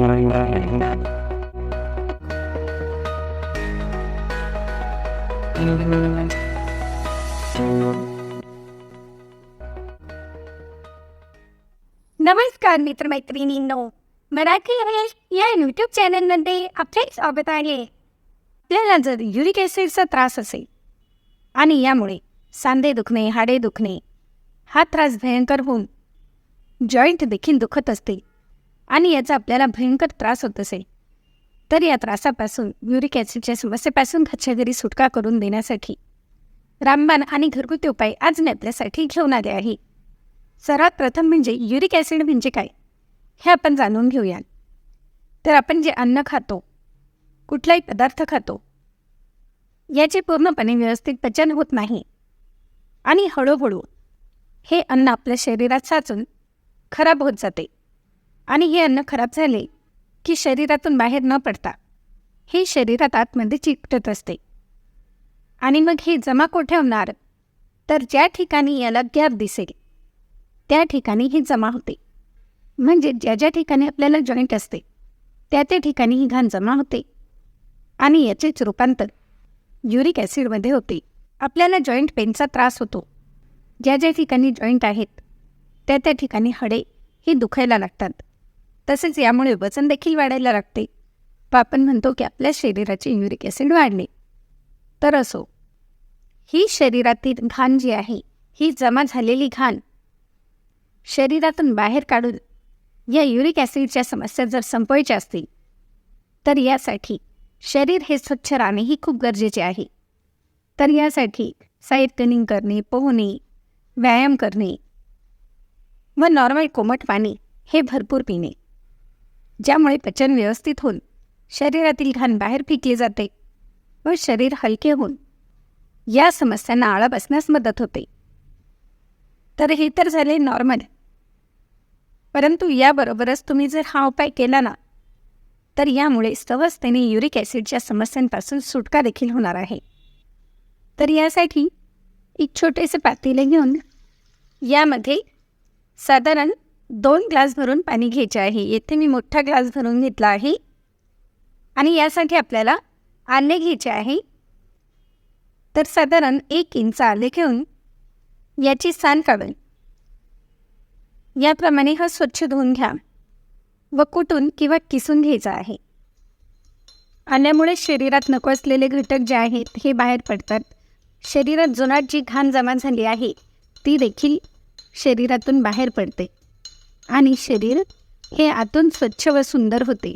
नमस्कार मित्रमैत्रिणींनो मराठी रमेश या यूट्यूब चॅनलमध्ये आपले स्वागत आहे. आपल्याला जर युरिक ॲसिडचा त्रास असेल आणि यामुळे सांधे दुखणे हाडे दुखणे हा त्रास भयंकर होऊन जॉईंट देखील दुखत असते आणि याचा आपल्याला भयंकर त्रास होत असे. तर या त्रासापासून युरिक ॲसिडच्या समस्येपासून घरच्या घरी सुटका करून देण्यासाठी रामबाण आणि घरगुती उपाय आज मी आपल्यासाठी घेऊन आले आहे. सर्वात प्रथम म्हणजे युरिक ॲसिड म्हणजे काय? हे आपण जाणून घेऊया तर आपण जे अन्न खातो कुठलाही पदार्थ खातो याचे पूर्णपणे व्यवस्थित पचन होत नाही. आणि हळूहळू हे अन्न आपल्या शरीरात साचून खराब होत जाते. आणि हे अन्न खराब झाले की शरीरातून बाहेर न पडता हे शरीरात आतमध्ये चिकटत असते. आणि मग हे जमा कोठे होणार? तर ज्या ठिकाणी याला गॅप दिसेल त्या ठिकाणी ही जमा होते. म्हणजे ज्या ज्या ठिकाणी आपल्याला जॉईंट असते त्या त्या ठिकाणी ही घाण जमा होते. आणि याचेच रूपांतर युरिक ॲसिडमध्ये होते. आपल्याला जॉईंट पेनचा त्रास होतो. ज्या ज्या ठिकाणी जॉईंट आहेत त्या त्या ठिकाणी हडे ही दुखायला लागतात. तसेच यामुळे वजन देखील वाढायला लागते. व आपण म्हणतो की आपल्या शरीराचे युरिक ॲसिड वाढले. तर असो. ही शरीरातील घाण जी आहे ही जमा झालेली घाण शरीरातून बाहेर काढून या युरिक ॲसिडच्या समस्या जर संपवायच्या असतील तर यासाठी शरीर हे स्वच्छ राहणेही खूप गरजेचे आहे. तर यासाठी साईड करणे पोहणे व्यायाम करणे व नॉर्मल कोमट पाणी हे भरपूर पिणे. ज्यामुळे पचन व्यवस्थित होऊन शरीरातील घाण बाहेर फेकली जाते व शरीर हलके होऊन या समस्यांना आळा बसण्यास मदत होते. तर हे तर झाले नॉर्मल परंतु याबरोबरच तुम्ही जर हा उपाय केला ना तर यामुळे सहजतेने युरिक ॲसिडच्या समस्यांपासून सुटका देखील होणार आहे. तर यासाठी एक छोटेसे पातेले घेऊन यामध्ये साधारण दोन ग्लास भरून पाणी घ्यायचे आहे. येथे मी मोठा ग्लास भरून घेतला आहे. आणि यासाठी आपल्याला आले घ्यायचे आहे. तर साधारण एक इंच आले घेऊन याची सान काढून याप्रमाणे हा स्वच्छ धुवून घ्या व कुटून किंवा किसून घ्यायचा आहे. आल्यामुळे शरीरात नको असलेले घटक जे आहेत हे बाहेर पडतात. शरीरात जुनाट जी घाण जमा झाली आहे ती देखील शरीरातून बाहेर पडते. आणि शरीर हे आतून स्वच्छ व सुंदर होते.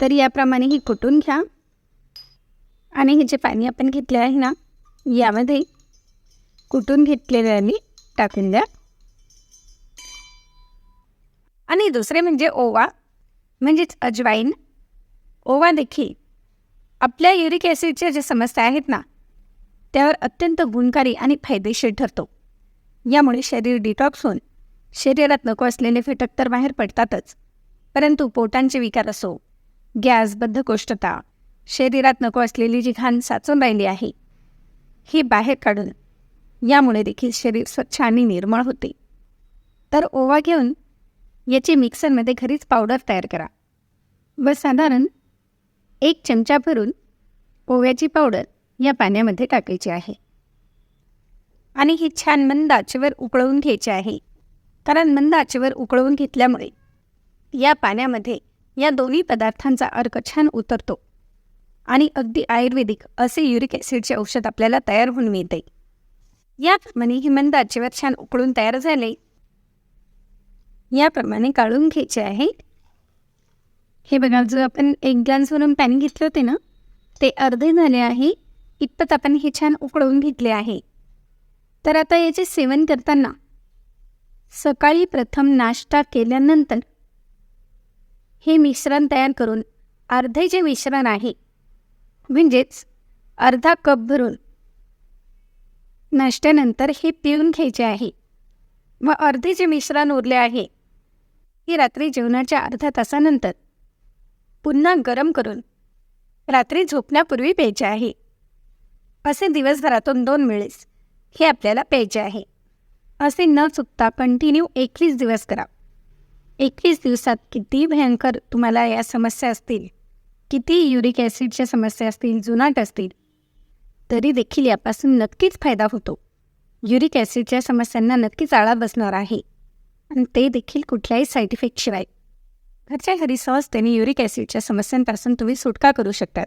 तर याप्रमाणे ही कुटून घ्या? आणि हे जे पाणी आपण घेतले आहे ना यामध्ये कुटून घेतलेल्याने टाकून द्या. आणि दुसरे म्हणजे ओवा म्हणजेच अजवाईन. ओवा देखील आपल्या युरिक ॲसिडच्या ज्या समस्या आहेत ना त्यावर अत्यंत गुणकारी आणि फायदेशीर ठरतो. यामुळे शरीर डिटॉक्स होऊन शरीरात नको असलेले फेटक तर बाहेर पडतातच. परंतु पोटांचे विकार असो गॅस बद्धकोष्ठता शरीरात नको असलेली जी घाण साचून राहिली आहे ही बाहेर काढून यामुळे देखील शरीर स्वच्छ आणि निर्मळ होते. तर ओवा घेऊन याची मिक्सरमध्ये घरीच पावडर तयार करा व साधारण एक चमचा भरून ओव्याची पावडर या पाण्यामध्ये टाकायची आहे. आणि ही छान मंद आचेवर उकळवून घ्यायची आहे. कारण मंद आचेवर उकळवून घेतल्यामुळे या पाण्यामध्ये या दोन्ही पदार्थांचा अर्क छान उतरतो आणि अगदी आयुर्वेदिक असे युरिक ॲसिडचे औषध आपल्याला तयार होऊन मिळते. याप्रमाणे हे मंद आचेवर छान उकळून तयार झाले. याप्रमाणे काढून घ्यायचे आहे. हे बघा जो आपण एक ग्लासवरून पाणी घेतले होते ना ते अर्धे झाले आहे. इतपत आपण हे छान उकळवून घेतले आहे. तर आता याचे सेवन करताना सकाळी प्रथम नाश्ता केल्यानंतर हे मिश्रण तयार करून अर्धे जे मिश्रण आहे म्हणजेच अर्धा कप भरून नाश्त्यानंतर हे पिऊन घ्यायचे आहे व अर्धे जे मिश्रण उरले आहे हे रात्री जेवणाच्या अर्ध्या तासानंतर पुन्हा गरम करून रात्री झोपण्यापूर्वी प्यायचे आहे. असे दिवसभरातून दोन वेळेस हे आपल्याला प्यायचे आहे. असे न चुकता कंटिन्यू एकवीस दिवस करा. एकवीस दिवसात किती भयंकर तुम्हाला या समस्या असतील. किती युरिक ॲसिडच्या समस्या असतील जुनाट असतील. तरी देखील यापासून नक्कीच फायदा होतो. युरिक ॲसिडच्या समस्यांना नक्कीच आळा बसणार आहे. आणि ते देखील कुठल्याही साईड इफेक्टशिवाय घरच्या घरी सहजतेने युरिक ॲसिडच्या समस्यांपासून तुम्ही सुटका करू शकतात.